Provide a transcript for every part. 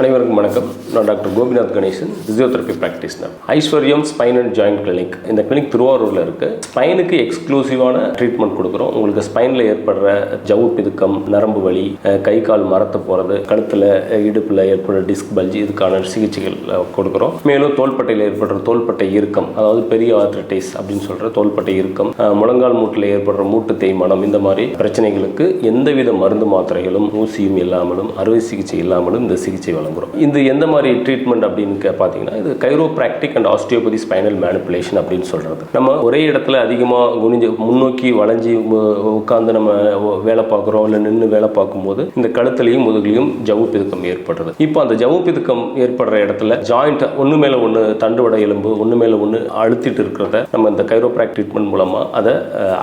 அனைவருக்கும் வணக்கம். நான் doctor Gopinath Ganesan practice practitioner Aishwaryam spine and joint clinic இந்த கிளினிக் திருவாரூரில் இருக்குது ஸ்பைனுக்கு எக்ஸ்க்ளூசிவான ட்ரீட்மெண்ட் கொடுக்குறோம். உங்களுக்கு ஸ்பைனில் ஏற்படுற ஜவு பிதுக்கம் நரம்பு வலி கை கால் மரத்து போகிறது கழுத்தில் இடுப்பில் ஏற்படுற டிஸ்க் பல்ஜி இதுக்கான சிகிச்சைகள் கொடுக்குறோம். மேலும் தோள்பட்டையில் ஏற்படுற தோள்பட்டை இறுக்கம் அதாவது பெரிய ஆர்த்ரடைஸ் அப்படின்னு சொல்கிற தோள்பட்டை இறுக்கம் முழங்கால் மூட்டில் ஏற்படுற மூட்டு தேய்மானம் இந்த மாதிரி பிரச்சனைகளுக்கு எந்தவித மருந்து மாத்திரைகளும் ஊசியும் இல்லாமலும் அறுவை சிகிச்சை இல்லாமலும் இந்த சிகிச்சை நம்புகிறோம் இது எந்த மாதிரி ட்ரீட்மெண்ட் அப்படின்னு கே- பார்த்தீங்கன்னா இது chiropractic and osteopathy spinal manipulation அப்படின்னு சொல்கிறது நம்ம ஒரே இடத்துல அதிகமாக குனிஞ்சு முன்னோக்கி வளைஞ்சி உட்காந்து நம்ம வேலை பார்க்குறோம் இல்லை நின்று வேலை பார்க்கும்போது இந்த கழுத்துலையும் முதுகுலையும் ஜவு பிதுக்கம் ஏற்படுறது. இப்போ அந்த ஜவு பிதுக்கம் ஏற்படுற இடத்துல ஜாயிண்ட் ஒன்று மேலே ஒன்று தண்டுவட எலும்பு ஒன்று மேலே ஒன்று அழுத்திட்டு இருக்கிறத நம்ம இந்த கைரோப்ராக்ட் ட்ரீட்மெண்ட் மூலமாக அதை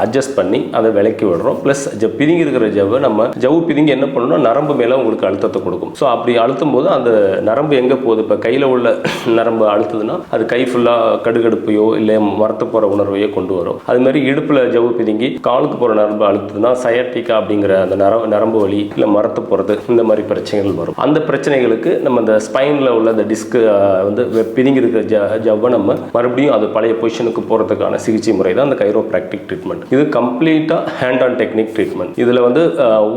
அட்ஜஸ்ட் பண்ணி அதை விலக்கி விடுறோம். ப்ளஸ் ஜ பிதுங்கி இருக்கிற ஜவ்வை நம்ம ஜவு பிதுங்கி என்ன பண்ணணும்னா நரம்பு மேலே உங்களுக்கு அழுத்தத்தை கொடுக்கும். ஸோ அப்படி அழுத்தும் போது அந்த நரம்பு எங்கே போகுது? இப்போ கையில் உள்ள நரம்பு அழுத்துதுன்னா அது கை ஃபுல்லாக கடுகடுப்பையோ இல்லை மரத்து போகிற உணர்வையோ கொண்டு வரும். அது மாதிரி இடுப்பில் ஜவு பிதுங்கி காலுக்கு போகிற நரம்பு அழுத்துதுன்னா சயாட்டிக்கா அப்படிங்கிற அந்த நரம் நரம்பு வலி இல்லை மரத்து போகிறது இந்த மாதிரி பிரச்சனைகள் வரும். அந்த பிரச்சனைகளுக்கு நம்ம அந்த ஸ்பைனில் உள்ள அந்த டிஸ்க்கு வந்து பிதுங்கி இருக்கிற ஜ ஜவ்வை நம்ம மறுபடியும் அது பழைய பொசிஷனுக்கு போகிறதுக்கான சிகிச்சை முறை தான் அந்த கைரோ ப்ராக்டிக் ட்ரீட்மெண்ட் இது கம்ப்ளீட்டாக ஹேண்ட் ஆன் டெக்னிக் ட்ரீட்மெண்ட் இதில் வந்து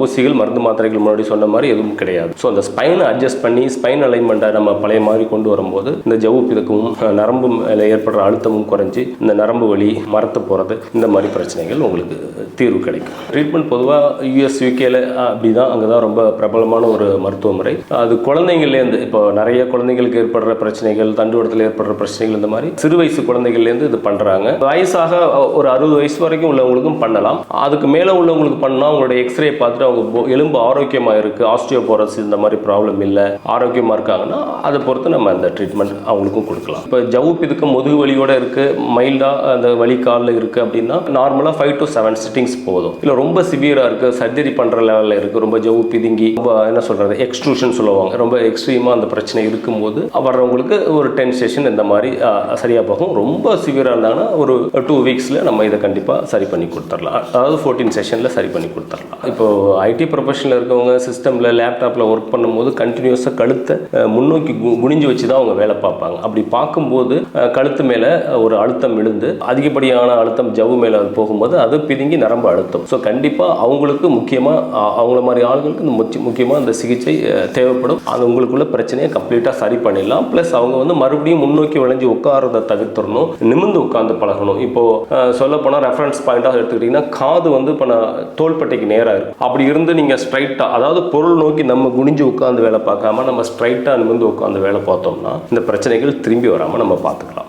ஊசிகள் மருந்து மாத்திரைகள் முன்னாடி சொன்ன மாதிரி எதுவும் கிடையாது. ஸோ அந்த ஸ்பைனை அட்ஜஸ்ட் பண்ணி ஸ்பைன் அலைன்மெண்ட்டை நம்ம பழைய மாதிரி கொண்டு வரும்போது இந்த ஜவ்வு பிதக்கமும் நரம்பு மேலே ஏற்படுற அழுத்தமும் குறைஞ்சி இந்த நரம்பு வலி மரத்து போகிறது இந்த மாதிரி பிரச்சனைகள் உங்களுக்கு தீர்வு கிடைக்கும். ட்ரீட்மெண்ட் பொதுவாக யூஎஸ் யூகேல அப்படி தான் அங்கே தான் ரொம்ப பிரபலமான ஒரு மருத்துவ முறை அது குழந்தைங்கள்லேருந்து இப்போ நிறைய குழந்தைங்களுக்கு ஏற்படுற பிரச்சனைகள் தண்டுவடத்தில் ஏற்படுற பிரச்சனைகள் இந்த மாதிரி சிறு வயசு குழந்தைகள்லேருந்து இது பண்ணுறாங்க வயசாக ஒரு அறுபது வயசு வரைக்கும் உள்ளவங்களுக்கும் பண்ணலாம். அதுக்கு மேலே உள்ளவங்களுக்கு பண்ணால் அவங்களுடைய எக்ஸ்ரே பார்த்துட்டு அவங்க எலும்பு ஆரோக்கியமாக இருக்குது ஆஸ்டியோபோரஸ் இந்த மாதிரி ப்ராப்ளம் இல்லை. ஆரோக்கியமாக இருக்காங்கன்னா அதை பொறுத்து நம்ம அந்த ட்ரீட்மெண்ட் அவங்களுக்கும் கொடுக்கலாம். இப்போ ஜவு பிதுக்க முதுகு வலியோட இருக்குது மைல்டாக அந்த வலி காலில் இருக்குது அப்படின்னா நார்மலாக ஃபைவ் டு செவன் சிட்டிங்ஸ் போதும். இல்லை ரொம்ப சிவியராக இருக்குது சர்ஜரி பண்ணுற லெவலில் இருக்குது ரொம்ப ஜவு பிதுங்கி ரொம்ப என்ன சொல்கிறது எக்ஸ்ட்ரூஷன் சொல்லுவாங்க. ரொம்ப எக்ஸ்ட்ரீமாக அந்த பிரச்சனை இருக்கும்போது வர்றவங்களுக்கு ஒரு டென் செஷன் இந்த மாதிரி சரியாக போகும். ரொம்ப சிவியராக இருந்தாங்கன்னா ஒரு டூ வீக்ஸில் நம்ம இதை கண்டிப்பாக சரி பண்ணி கொடுத்துடலாம். அதாவது ஃபோர்டீன் செஷனில் சரி பண்ணி கொடுத்துடலாம். இப்போது ஐடி ப்ரொஃபஷனில் இருக்கவங்க சிஸ்டமில் லேப்டாப்பில் ஒர்க் பண்ணும்போது கண்டினியூஸாக கழுத்தை முன்னோக்கி குனிஞ்சு வச்சு தான் அவங்க வேலை பார்ப்பாங்க. அப்படி பார்க்கும்போது கழுத்து மேலே ஒரு அழுத்தம் விழுந்து அதிகப்படியான அழுத்தம் ஜவ்வு மேலே அது போகும்போது அது பிதுங்கி நரம்பு அழுத்தம். ஸோ கண்டிப்பாக அவங்களுக்கு முக்கியமாக அவங்கள மாதிரி ஆளுங்களுக்கு இந்த முக்கியமாக இந்த சிகிச்சை தேவைப்படும். அது உங்களுக்குள்ள பிரச்சனையை கம்ப்ளீட்டாக சரி பண்ணிடலாம். ப்ளஸ் அவங்க வந்து மறுபடியும் முன்னோக்கி வளைஞ்சு உட்காரத தவிர்த்துடணும். நிமிர்ந்து உட்காந்து பழகணும். இப்போ சொல்லப்போனால் ரெஃபரன்ஸ் பாயிண்ட்டாக எடுத்துக்கிட்டிங்கன்னா காது வந்து இப்போ நான் தோள்பட்டைக்கு நேராக இருக்கும் அப்படி இருந்து நீங்கள் ஸ்ட்ரைட்டாக அதாவது பொருள் நோக்கி நம்ம குனிஞ்சு உட்காந்து வேலை பார்க்காம நம்ம ஸ்ட்ரைட்டாக நிமிர்ந்து உட்காந்து வேலை பார்த்தோம்னா இந்த பிரச்சனைகள் திரும்பி வராமல் நம்ம பார்த்துக்கலாம்.